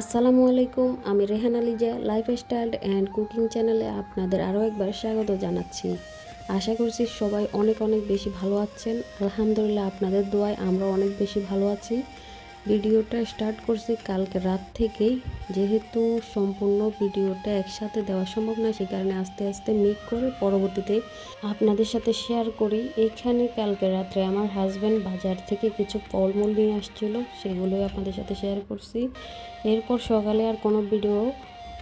আসসালামু আলাইকুম, আমি Rehan Aliza lifestyle and cooking চ্যানেলে আপনাদের আরও একবার স্বাগত জানাচ্ছি। আশা করছি সবাই অনেক অনেক বেশি ভালো আছেন। আলহামদুলিল্লাহ আপনাদের দোয়ায় আমরা অনেক বেশি ভালো আছি। ভিডিওটা স্টার্ট করছি কালকে রাত থেকেই। যেহেতু সম্পূর্ণ ভিডিওটা একসাথে দেওয়া সম্ভব না সে কারণে আস্তে আস্তে মিক করে পরবর্তীতে আপনাদের সাথে শেয়ার করি। এখানে কালকে রাত্রে আমার হাজব্যান্ড বাজার থেকে কিছু ফলমূল নিয়ে আসছিল, সেগুলোই আপনাদের সাথে শেয়ার করছি। এরপর সকালে আর কোনো ভিডিও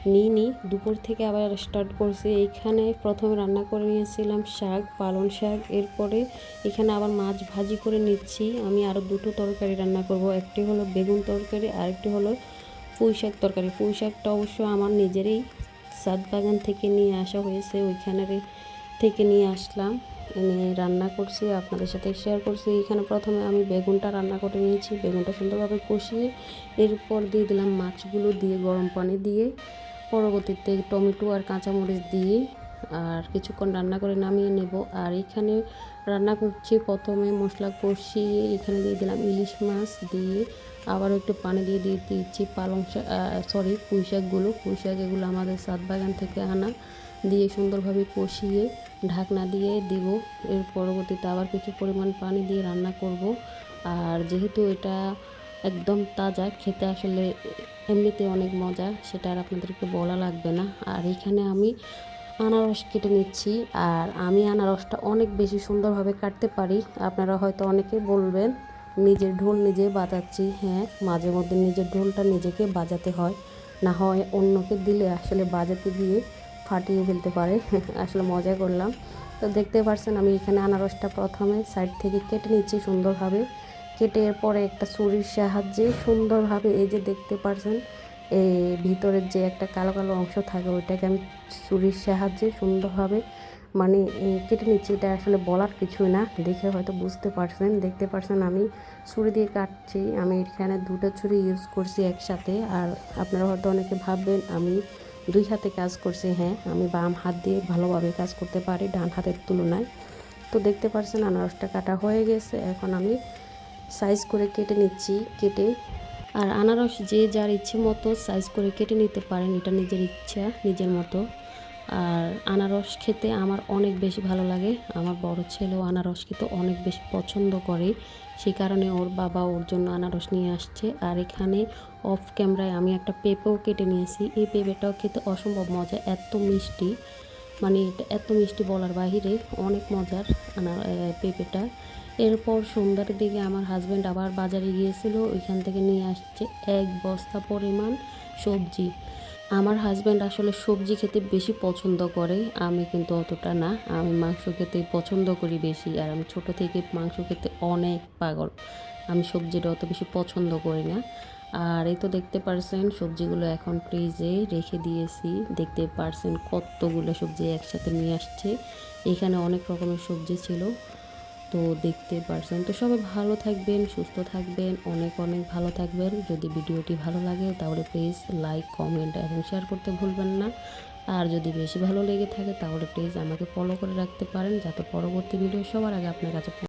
নিইনি দুপুর থেকে আবার স্টার্ট করছি। এইখানে প্রথমে রান্না করে নিয়েছিলাম শাক, পালং শাক। এরপরে এখানে আবার মাছ ভাজি করে নিচ্ছি। আমি আরও দুটো তরকারি রান্না করব। একটি হলো বেগুন তরকারি, আরেকটি হলো পুঁই শাক তরকারি। পুঁই শাকটা অবশ্য আমার নিজেরই সাত বাগান থেকে নিয়ে আসা হয়েছে। ওইখানে থেকে নিয়ে আসলাম। এনে রান্না করছি, আপনাদের সাথে শেয়ার করছি। এখানে প্রথমে আমি বেগুনটা রান্না করে নিয়েছি। বেগুনটা সুন্দরভাবে কষিয়ে এরপর দিয়ে দিলাম মাছগুলো দিয়ে গরম পানি দিয়ে। পরবর্তীতে টমেটো আর কাঁচামরিচ দিয়ে আর কিছুক্ষণ রান্না করে নামিয়ে নেব। আর এখানে রান্না করছি প্রথমে মশলা কষিয়ে এখানে দিয়ে দিলাম ইলিশ মাছ দিয়ে আবারও একটু পানি দিয়ে দিয়ে দিচ্ছি পালং শাক সরি পুঁই শাকগুলো। পুঁই শাক এগুলো আমাদের সাত বাগান থেকে আনা। দিয়ে সুন্দরভাবে কষিয়ে ঢাকনা দিয়ে দিব। এর পরবর্তীতে আবার কিছু পরিমাণ পানি দিয়ে রান্না করব। আর যেহেতু এটা একদম তাজা, খেতে আসলে এমনিতে অনেক মজা, সেটা আর আপনাদেরকে বলা লাগবে না। আর এখানে আমি আনারস কেটে নিচ্ছি, আর আমি আনারসটা অনেক বেশি সুন্দরভাবে কাটতে পারি। আপনারা হয়তো অনেকে বলবেন, নিজের ঢোল নিজে বাজাচ্ছি। হ্যাঁ মাঝে মধ্যে নিজের ঢোলটা নিজেকে বাজাতে হয়, না হয় অন্যকে দিলে আসলে বাজাতে গিয়ে ফাটিয়ে ফেলতে পারে। আসলে মজা করলাম। তো দেখতে পারছেন আমি এখানে আনারসটা প্রথমে সাইড থেকে কেটে নিচ্ছি সুন্দরভাবে। কেটে এরপরে একটা ছুরির সাহায্যে সুন্দরভাবে এই যে দেখতে পারছেন এই ভিতরের যে একটা কালো কালো অংশ থাকে ওইটাকে আমি ছুরির সাহায্যে সুন্দরভাবে মানে কেটে নিচ্ছি। এটা আসলে বলার কিছুই না, দেখে হয়তো বুঝতে পারছেন। দেখতে পারছেন আমি ছুরি দিয়ে কাটছি। আমি এখানে দুটো ছুরি ইউজ করছি একসাথে আর আপনারা হয়তো অনেকে ভাববেন আমি দুই হাতে কাজ করছি। হ্যাঁ আমি বাম হাত দিয়ে ভালোভাবে কাজ করতে পারি, ডান হাতের তুলনায়। তো দেখতে পারছেন আনারসটা কাটা হয়ে গেছে। এখন আমি সাইজ করে কেটে নিচ্ছি, কেটে। আর আনারস যে যার ইচ্ছে মতো সাইজ করে কেটে নিতে পারেন, এটা নিজের ইচ্ছা, নিজের মতো। আর আনারস খেতে আমার অনেক বেশি ভালো লাগে। আমার বড় ছেলেও আনারস খেতে অনেক বেশি পছন্দ করে। সেই কারণে ওর বাবা ওর জন্য আনারস নিয়ে আসছে। আর এখানে অফ ক্যামেরায় আমি একটা পেঁপেও কেটে নিয়েছি। এই পেঁপেটাও খেতে অসম্ভব মজা, এত মিষ্টি। মানে এত মিষ্টি বলার বাহিরে অনেক মজার আনার পেঁপেটা। এরপর সন্ধ্যার দিকে আমার হাজব্যান্ড আবার বাজারে গিয়েছিল, ওইখান থেকে নিয়ে আসছে এক বস্তা পরিমাণ সবজি। আমার হাজব্যান্ড আসলে সবজি খেতে বেশি পছন্দ করে, আমি কিন্তু অতটা না। আমি মাংস খেতে পছন্দ করি বেশি, আর আমি ছোট থেকে মাংস খেতে অনেক পাগল। আমি সবজিটা অত বেশি পছন্দ করি না। আর এই তো দেখতে পারছেন, সবজিগুলো এখন ফ্রিজে রেখে দিয়েছি। দেখতে পারছেন কতগুলো সবজি একসাথে নিয়ে আসছে। এখানে অনেক রকমের সবজি ছিল। তো দেখতে পারছেন, তো সবাই ভালো থাকবেন, সুস্থ থাকবেন, অনেক অনেক ভালো থাকবেন। যদি ভিডিওটি ভালো লাগে তাহলে প্লিজ লাইক, কমেন্ট এবং শেয়ার করতে ভুলবেন না। আর যদি বেশি ভালো লেগে থাকে তাহলে প্লিজ আমাকে ফলো করে রাখতে পারেন, যাতে পরবর্তী ভিডিও সবার আগে আপনার কাছে